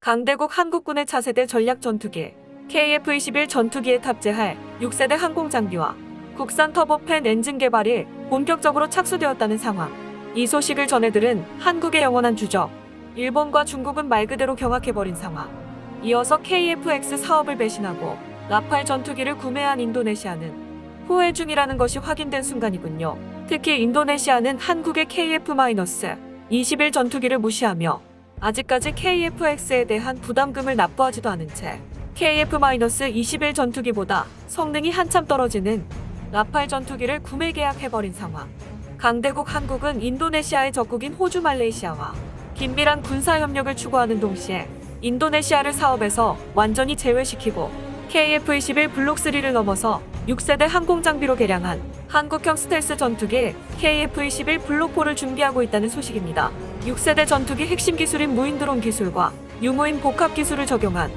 강대국 한국군의 차세대 전략 전투기 KF-21 전투기에 탑재할 6세대 항공 장비와 국산 터보팬 엔진 개발이 본격적으로 착수되었다는 상황. 이 소식을 전해들은 한국의 영원한 주적. 일본과 중국은 말 그대로 경악해버린 상황. 이어서 KF-X 사업을 배신하고 라팔 전투기를 구매한 인도네시아는 후회 중이라는 것이 확인된 순간이군요. 특히 인도네시아는 한국의 KF-21 전투기를 무시하며 아직까지 KF-X에 대한 부담금을 납부하지도 않은 채 KF-21 전투기보다 성능이 한참 떨어지는 라팔 전투기를 구매 계약해버린 상황. 강대국 한국은 인도네시아의 적국인 호주 말레이시아와 긴밀한 군사 협력을 추구하는 동시에 인도네시아를 사업에서 완전히 제외시키고 KF-21 블록3를 넘어서 6세대 항공 장비로 개량한 한국형 스텔스 전투기 KF-21 블록4를 준비하고 있다는 소식입니다. 6세대 전투기 핵심 기술인 무인 드론 기술과 유무인 복합 기술을 적용한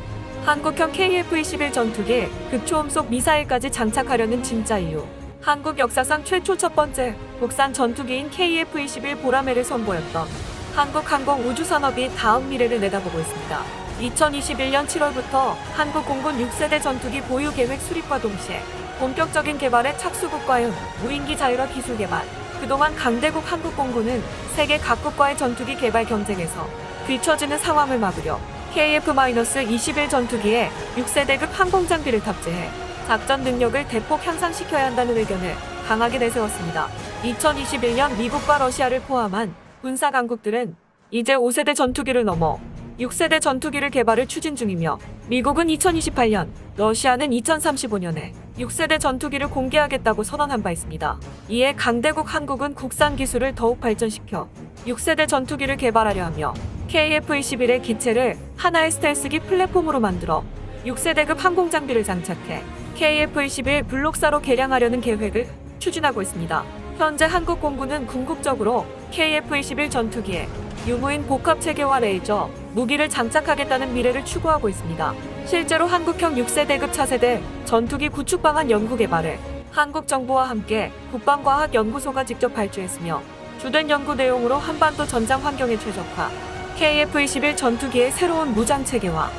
한국형 KF-21 전투기 극초음속 미사일까지 장착하려는 진짜 이유. 한국 역사상 최초 첫 번째 국산 전투기인 KF-21 보라매를 선보였던 한국항공우주산업이 다음 미래를 내다보고 있습니다. 2021년 7월부터 한국공군 6세대 전투기 보유 계획 수립과 동시에 본격적인 개발에 착수국과의 무인기 자율화 기술 개발. 그동안 강대국 한국공군은 세계 각국과의 전투기 개발 경쟁에서 뒤처지는 상황을 막으려 KF-21 전투기에 6세대급 항공 장비를 탑재해 작전 능력을 대폭 향상시켜야 한다는 의견을 강하게 내세웠습니다. 2021년 미국과 러시아를 포함한 군사 강국들은 이제 5세대 전투기를 넘어 6세대 전투기를 개발을 추진 중이며 미국은 2028년, 러시아는 2035년에 6세대 전투기를 공개하겠다고 선언한 바 있습니다. 이에 강대국 한국은 국산 기술을 더욱 발전시켜 6세대 전투기를 개발하려 하며 KF-21의 기체를 하나의 스텔스기 플랫폼으로 만들어 6세대급 항공 장비를 장착해 KF-21 블록사로 개량하려는 계획을 추진하고 있습니다. 현재 한국 공군은 궁극적으로 KF-21 전투기에 유무인 복합 체계와 레이저, 무기를 장착하겠다는 미래를 추구하고 있습니다. 실제로 한국형 6세 대급 차세대 전투기 구축 방안 연구 개발을 한국 정부와 함께 국방과학연구소가 직접 발주했으며 주된 연구 내용으로 한반도 전장 환경의 최적화, KF-21 전투기의 새로운 무장 체계와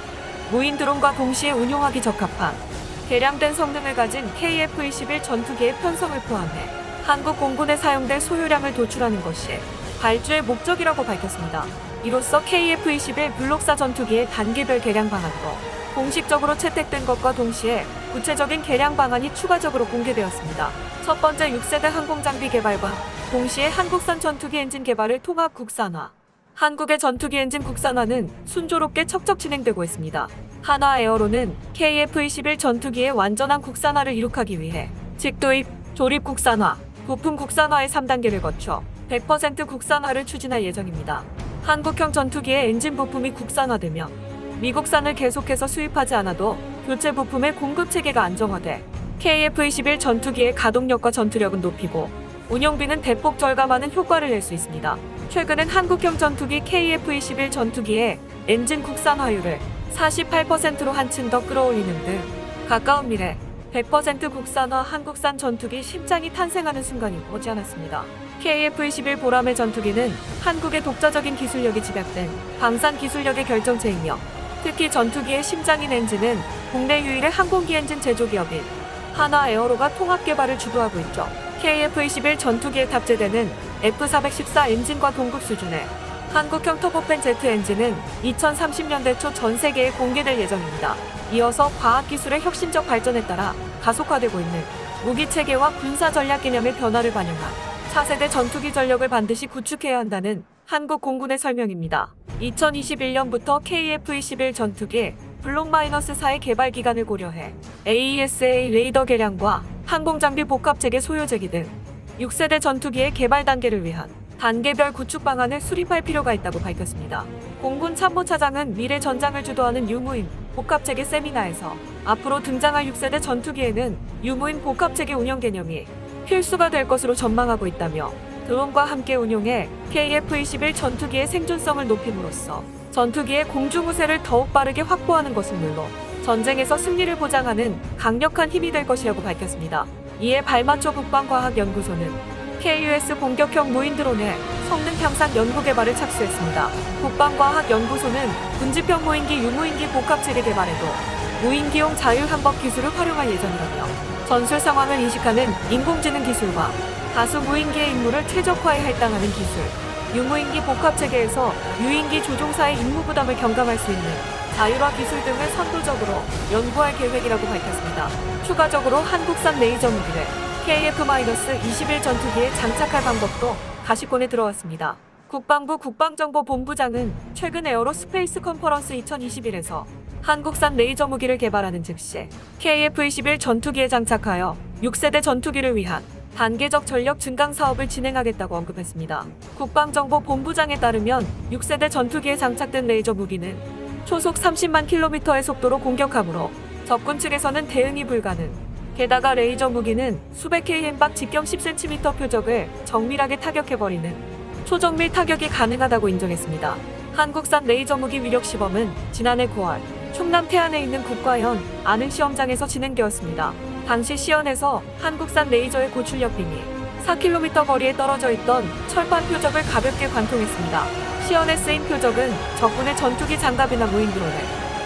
무인 드론과 동시에 운용하기 적합한 개량된 성능을 가진 KF-21 전투기의 편성을 포함해 한국 공군에 사용될 소유량을 도출하는 것이 발주의 목적이라고 밝혔습니다. 이로써 KF-21 블록사 전투기의 단계별 개량 방안도 공식적으로 채택된 것과 동시에 구체적인 개량 방안이 추가적으로 공개되었습니다. 첫 번째 6세대 항공 장비 개발과 동시에 한국산 전투기 엔진 개발을 통합 국산화. 한국의 전투기 엔진 국산화는 순조롭게 척척 진행되고 있습니다. 하나 에어로는 KF-21 전투기의 완전한 국산화를 이룩하기 위해 직도입, 조립 국산화, 부품 국산화의 3단계를 거쳐 100% 국산화를 추진할 예정입니다. 한국형 전투기의 엔진 부품이 국산화되며 미국산을 계속해서 수입하지 않아도 교체 부품의 공급 체계가 안정화돼 KF-21 전투기의 가동력과 전투력은 높이고 운용비는 대폭 절감하는 효과를 낼 수 있습니다. 최근엔 한국형 전투기 KF-21 전투기의 엔진 국산화율을 48%로 한층 더 끌어올리는 등 가까운 미래 100% 국산화 한국산 전투기 심장이 탄생하는 순간이 머지않았습니다. KF-21 보람의 전투기는 한국의 독자적인 기술력이 집약된 방산 기술력의 결정체이며 특히 전투기의 심장인 엔진은 국내 유일의 항공기 엔진 제조 기업인 하나 에어로가 통합 개발을 주도하고 있죠. KF-21 전투기에 탑재되는 F414 엔진과 동급 수준의 한국형 터보팬 제트 엔진은 2030년대 초 전 세계에 공개될 예정입니다. 이어서 과학기술의 혁신적 발전에 따라 가속화되고 있는 무기 체계와 군사 전략 개념의 변화를 반영한 차세대 전투기 전력을 반드시 구축해야 한다는 한국 공군의 설명입니다. 2021년부터 KF-21 전투기 블록-4의 개발 기간을 고려해 AESA 레이더 개량과 항공장비 복합체계 소요제기 등 6세대 전투기의 개발 단계를 위한 단계별 구축 방안을 수립할 필요가 있다고 밝혔습니다. 공군 참모차장은 미래 전장을 주도하는 유무인 복합체계 세미나에서 앞으로 등장할 6세대 전투기에는 유무인 복합체계 운영 개념이 필수가 될 것으로 전망하고 있다며 드론과 함께 운용해 KF-21 전투기의 생존성을 높임으로써 전투기의 공중우세를 더욱 빠르게 확보하는 것은 물론 전쟁에서 승리를 보장하는 강력한 힘이 될 것이라고 밝혔습니다. 이에 발마초 국방과학연구소는 KUS 공격형 무인 드론의 성능 향상 연구 개발을 착수했습니다. 국방과학연구소는 군집형 무인기 유무인기 복합체계 개발에도 무인기용 자율항법 기술을 활용할 예정이라며 전술 상황을 인식하는 인공지능 기술과 다수 무인기의 임무를 최적화에 할당하는 기술, 유무인기 복합체계에서 유인기 조종사의 임무 부담을 경감할 수 있는 자율화 기술 등을 선도적으로 연구할 계획이라고 밝혔습니다. 추가적으로 한국산 레이저 무기를 KF-21 전투기에 장착할 방법도 가시권에 들어왔습니다. 국방부 국방정보본부장은 최근 에어로스페이스 컨퍼런스 2021에서 한국산 레이저 무기를 개발하는 즉시 KF-21 전투기에 장착하여 6세대 전투기를 위한 단계적 전력 증강 사업을 진행하겠다고 언급했습니다. 국방정보본부장에 따르면 6세대 전투기에 장착된 레이저 무기는 초속 30만 킬로미터의 속도로 공격하므로 적군 측에서는 대응이 불가능. 게다가 레이저 무기는 수백 km박 직경 10cm 표적을 정밀하게 타격해버리는 초정밀 타격이 가능하다고 인정했습니다. 한국산 레이저 무기 위력 시범은 지난해 9월 충남 태안에 있는 국가현 안흥 시험장에서 진행되었습니다. 당시 시연에서 한국산 레이저의 고출력 빔이 4km 거리에 떨어져 있던 철판 표적을 가볍게 관통했습니다. 시연에 쓰인 표적은 적군의 전투기 장갑이나 무인 드론을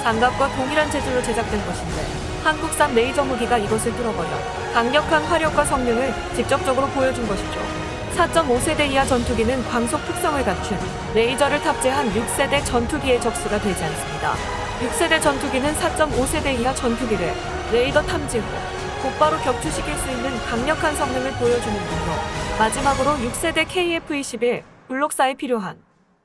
장갑과 동일한 재질로 제작된 것인데 한국산 레이저 무기가 이것을 뚫어버려 강력한 화력과 성능을 직접적으로 보여준 것이죠. 4.5세대 이하 전투기는 광속 특성을 갖춘 레이저를 탑재한 6세대 전투기의 적수가 되지 않습니다. 6세대 전투기는 4.5세대 이하 전투기를 레이더 탐지 후 곧바로 격추시킬 수 있는 강력한 성능을 보여주는 분로 마지막으로 6세대 KF-21 블록사에 필요한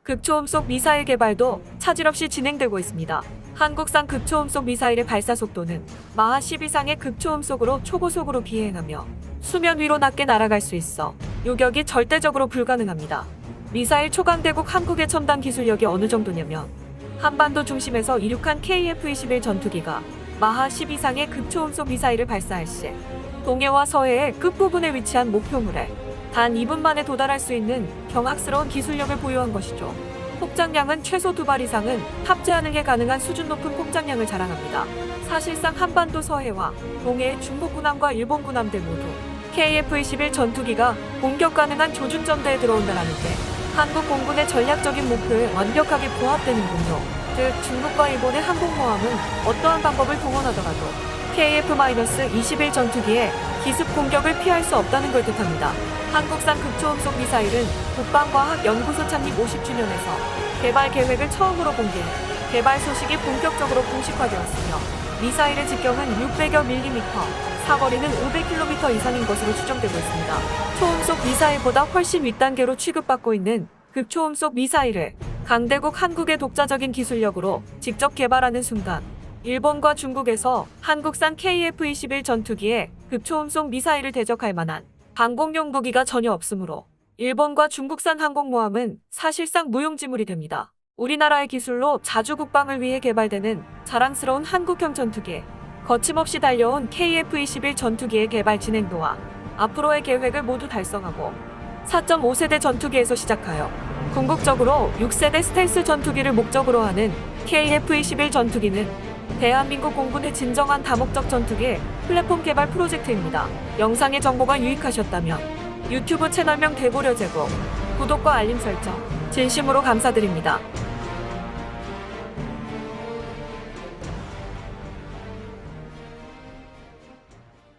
극초음속 미사일 개발도 차질 없이 진행되고 있습니다. 한국산 극초음속 미사일의 발사 속도는 마하 10 이상의 극초음속으로 초고속으로 비행하며 수면 위로 낮게 날아갈 수 있어 요격이 절대적으로 불가능합니다. 미사일 초강대국 한국의 첨단 기술력이 어느 정도냐면 한반도 중심에서 이륙한 KF-21 전투기가 마하 10 이상의 극초음속 미사일을 발사할 시 동해와 서해의 끝부분에 위치한 목표물에 단 2분 만에 도달할 수 있는 경악스러운 기술력을 보유한 것이죠. 폭장량은 최소 두 발 이상은 탑재하는 게 가능한 수준 높은 폭장량을 자랑합니다. 사실상 한반도 서해와 동해의 중국 군함과 일본 군함들 모두 KF-21 전투기가 공격 가능한 조준점대에 들어온다는 게 한국 공군의 전략적인 목표에 완벽하게 부합되는군요. 즉 중국과 일본의 항공모함은 어떠한 방법을 동원하더라도 KF-21 전투기의 기습 공격을 피할 수 없다는 걸 뜻합니다. 한국산 극초음속 미사일은 국방과학연구소 창립 50주년에서 개발 계획을 처음으로 공개해 개발 소식이 본격적으로 공식화되었으며 미사일의 직경은 600여 밀리미터, 사거리는 500km 이상인 것으로 추정되고 있습니다. 초음속 미사일보다 훨씬 윗단계로 취급받고 있는 극초음속 미사일을 강대국 한국의 독자적인 기술력으로 직접 개발하는 순간 일본과 중국에서 한국산 KF-21 전투기에 극초음속 미사일을 대적할 만한 방공용 무기가 전혀 없으므로 일본과 중국산 항공모함은 사실상 무용지물이 됩니다. 우리나라의 기술로 자주 국방을 위해 개발되는 자랑스러운 한국형 전투기, 거침없이 달려온 KF-21 전투기의 개발 진행도와 앞으로의 계획을 모두 달성하고 4.5세대 전투기에서 시작하여 궁극적으로 6세대 스텔스 전투기를 목적으로 하는 KF-21 전투기는 대한민국 공군의 진정한 다목적 전투기 플랫폼 개발 프로젝트입니다. 영상의 정보가 유익하셨다면 유튜브 채널명 대고려 제공, 구독과 알림 설정 진심으로 감사드립니다.